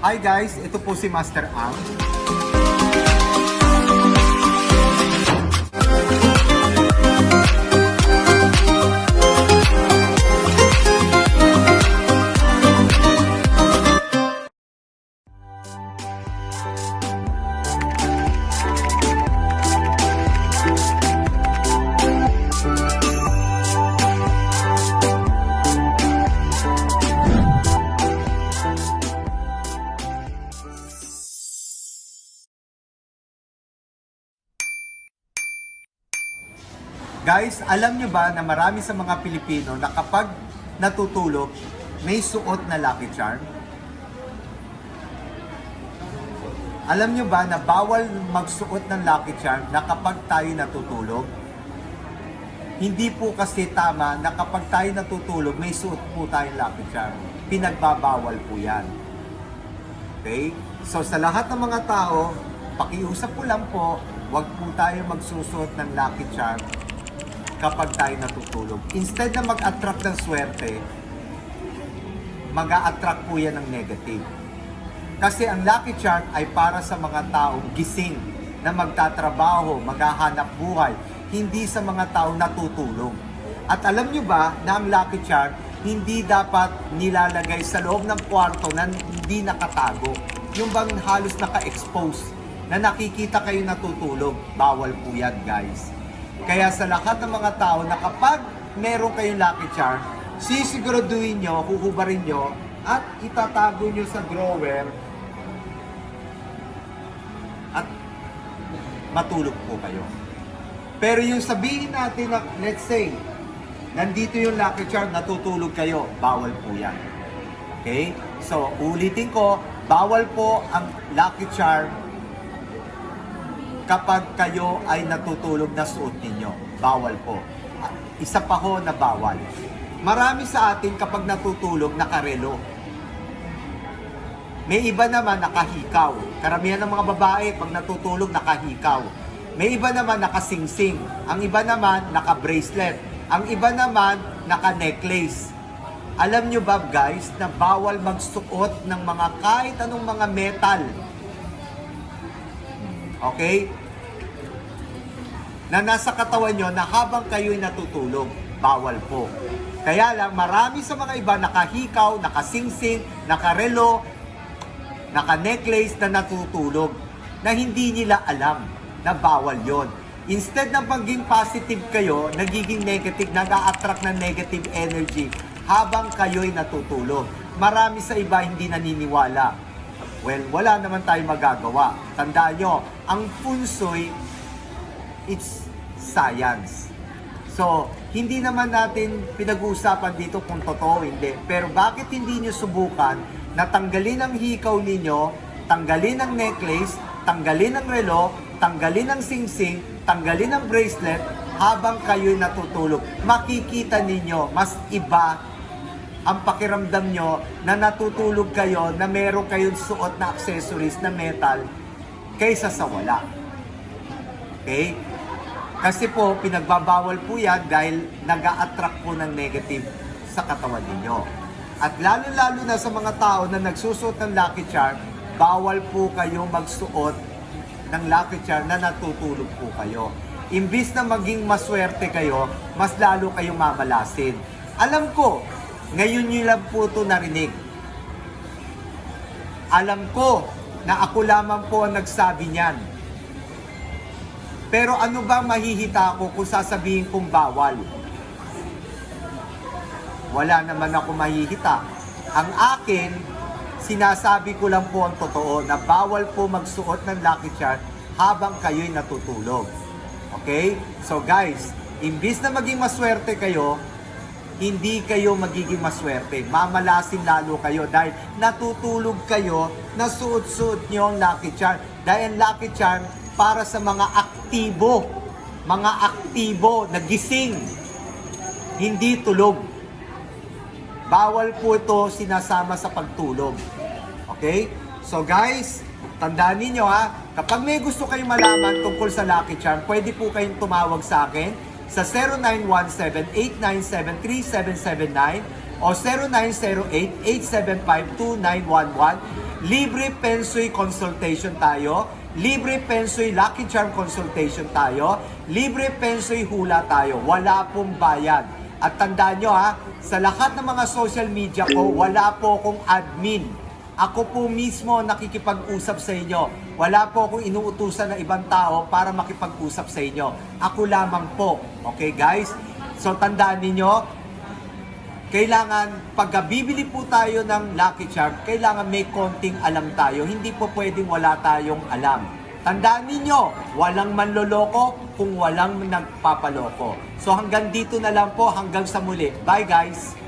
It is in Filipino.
Hi guys, ito po si Master Ang. Guys, alam nyo ba na marami sa mga Pilipino na kapag natutulog, may suot na lucky charm? Alam nyo ba na bawal magsuot ng lucky charm na kapag tayo natutulog? Hindi po kasi tama na kapag tayo natutulog, may suot po tayong lucky charm. Pinagbabawal po yan. Okay? So sa lahat ng mga tao, pakiusap ko lang po, wag po tayo magsusuot ng lucky charm kapag tayo natutulog. Instead na mag-attract ng swerte, mag attract po yan ng negative. Kasi ang lucky charm ay para sa mga taong gising na magtatrabaho, maghahanap buhay, hindi sa mga taong natutulog. At alam nyo ba na ang lucky charm hindi dapat nilalagay sa loob ng kwarto na hindi nakatago. Yung bang halos naka-expose na nakikita kayo natutulog. Bawal po yan guys. Kaya sa lahat ng mga tao na kapag meron kayong lucky charm, sisiguraduhin nyo, huhubarin nyo, at itatago nyo sa drawer at matulog po kayo. Pero yung sabihin natin na, let's say, nandito yung lucky charm, natutulog kayo, bawal po yan. Okay? So, ulitin ko, bawal po ang lucky charm kapag kayo ay natutulog na suot ninyo. Bawal po. Isa pa ho na bawal. Marami sa atin kapag natutulog nakarelo. May iba naman nakahikaw. Karamihan ng mga babae pag natutulog nakahikaw. May iba naman nakasingsing. Ang iba naman naka-bracelet. Ang iba naman naka-necklace. Alam nyo ba guys na bawal magsuot ng mga kahit anong mga metal Okay? Na nasa katawan nyo na habang kayo'y natutulog, bawal po. Kaya lang, marami sa mga iba nakahikaw, nakasingsing, nakarelo, naka-necklace na natutulog na hindi nila alam na bawal yon. Instead ng pagiging positive kayo, nagiging negative, nag-a-attract ng negative energy habang kayo'y natutulog. Marami sa iba hindi naniniwala. Well, wala naman tayong magagawa. Tandaan nyo, ang punsoy, it's science. So, hindi naman natin pinag-uusapan dito kung totoo hindi. Pero bakit hindi nyo subukan na tanggalin ang hikaw ninyo, tanggalin ang necklace, tanggalin ang relo, tanggalin ang singsing, tanggalin ang bracelet habang kayo'y natutulog. Makikita ninyo, mas iba ang pakiramdam nyo na natutulog kayo na meron kayong suot na accessories na metal kaysa sa wala. Okay? Kasi po, pinagbabawal po yan dahil nag attract po ng negative sa katawan ninyo. At lalo-lalo na sa mga tao na nagsusuot ng Lucky Charm, bawal po kayo magsuot ng Lucky Charm na natutulog po kayo. Imbis na maging maswerte kayo, mas lalo kayong mamalasin. Alam ko, ngayon nyo lang po ito narinig. Alam ko na ako lamang po ang nagsabi niyan. Pero ano ba mahihita ko kung sasabihin kong bawal? Wala naman ako mahihita. Ang akin, sinasabi ko lang po ang totoo na bawal po magsuot ng lucky charm habang kayo'y natutulog. Okay? So guys, imbis na maging maswerte kayo, hindi kayo magiging maswerte. Mamalasin lalo kayo dahil natutulog kayo na suot-suot nyo ang lucky charm. Dahil ang lucky charm para sa mga aktibo. Mga aktibo na gising. Hindi tulog. Bawal po ito sinasama sa pagtulog. Okay? So guys, tandaan ninyo ha, kapag may gusto kayong malaman tungkol sa Lucky Charm, pwede po kayong tumawag sa akin sa 0917-897-3779 o 0908-875-2911. Libre Pensoy Consultation tayo. Libre Pensoy Lucky Charm Consultation tayo. Libre Pensoy Hula tayo. Wala pong bayad. At tandaan nyo ha, sa lahat ng mga social media ko, wala po akong admin. Ako po mismo nakikipag-usap sa inyo. Wala po akong inuutusan ng ibang tao para makipag-usap sa inyo. Ako lamang po. Okay guys? So tandaan ninyo, kailangan pagka bibili po tayo ng Lucky Charm, kailangan may konting alam tayo. Hindi po pwedeng wala tayong alam. Tandaan ninyo, walang manloloko kung walang nagpapaloko. So hanggang dito na lang po, hanggang sa muli. Bye guys!